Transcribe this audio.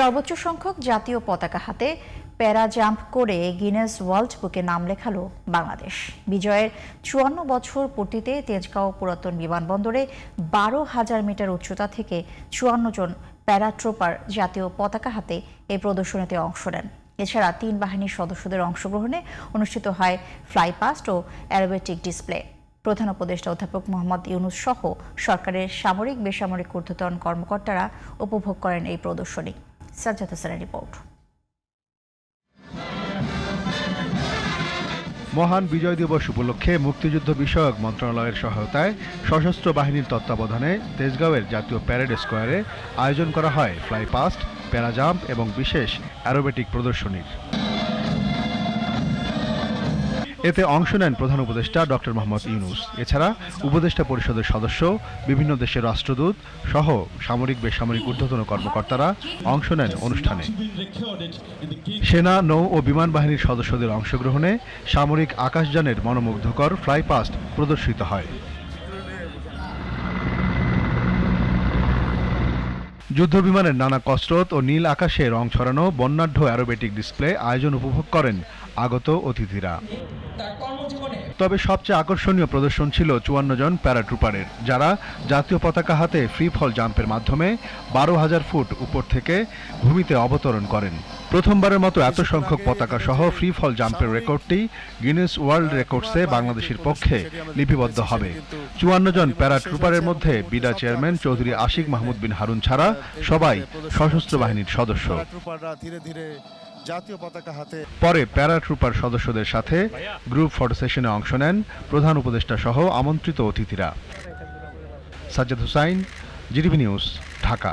সর্বোচ্চ সংখ্যক জাতীয় পতাকা হাতে প্যারা জাম্প করে গিনেস ওয়ার্ল্ড বুকে নাম লেখালো বাংলাদেশ। বিজয়ের চুয়ান্ন বছর পূর্তিতে তেজগাঁও পুরাতন বিমানবন্দরে বারো হাজার মিটার উচ্চতা থেকে চুয়ান্ন জন প্যারাট্রোপার জাতীয় পতাকা হাতে এই প্রদর্শনীতে অংশ নেন। এছাড়া তিন বাহিনীর সদস্যদের অংশগ্রহণে অনুষ্ঠিত হয় ফ্লাইপাস্ট ও অ্যারোবেটিক ডিসপ্লে। প্রধান উপদেষ্টা অধ্যাপক মোহাম্মদ ইউনুস সহ সরকারের সামরিক, বেসামরিক ঊর্ধ্বতন কর্মকর্তারা উপভোগ করেন এই প্রদর্শনী। সাজ্জাদ হোসেনের রিপোর্ট মহান বিজয় দিবস উপলক্ষে মুক্তিযুদ্ধ বিষয়ক মন্ত্রণালয়ের সহায়তায় সশস্ত্র বাহিনীর তত্ত্বাবধানে তেজগাঁওয়ের জাতীয় প্যারেড স্কোয়ারে আয়োজন করা হয় ফ্লাইপাস্ট প্যারাজাম্প এবং বিশেষ অ্যারোবেটিক প্রদর্শনীর। এতে অংশ নেন প্রধান উপদেষ্টা ডক্টর মোহাম্মদ ইউনুস। এছাড়া উপদেষ্টা পরিষদের সদস্য, বিভিন্ন দেশের রাষ্ট্রদূত সহ সামরিক, বেসামরিক ঊর্ধ্বতন কর্মকর্তারা অংশ নেন অনুষ্ঠানে। সেনা, নৌ ও বিমান বাহিনীর সদস্যদের অংশগ্রহণে সামরিক আকাশযানের মনোমুগ্ধকর ফ্লাইপাস্ট প্রদর্শিত হয়। যুদ্ধবিমানের নানা কসরত ও নীল আকাশে রং ছড়ানো বর্ণাঢ্য অ্যারোবেটিক ডিসপ্লে আয়োজন উপভোগ করেন আগত অতিথিরা। তবে সবচেয়ে আকর্ষণীয় প্রদর্শন ছিল চুয়ান্ন জন প্যারাট্রুপারের যারা জাতীয় পতাকা হাতে ফ্রি ফল জাম্পের মাধ্যমে বারো হাজার ফুট উপর থেকে ভূমিতে অবতরণ করেন। প্রথমবারের মতো এত সংখ্যক পতাকা সহ ফ্রি ফল জাম্পের রেকর্ডটি গিনেস ওয়ার্ল্ড রেকর্ডসে বাংলাদেশের পক্ষে লিপিবদ্ধ হবে। চুয়ান্ন জন প্যারাট্রুপারের মধ্যে বিডা চেয়ারম্যান চৌধুরী আশিক মাহমুদ বিন হারুন ছাড়া সবাই সশস্ত্র বাহিনীর সদস্য। ট্রুপাররা জাতীয় পতাকা হাতে পরে প্যারাট্রুপার সদস্যদের সাথে গ্রুপ ফটো সেশনে অংশ নেন প্রধান উপদেষ্টা সহ আমন্ত্রিত অতিথিরা। Sajjad Hussain GDB news, Dhaka.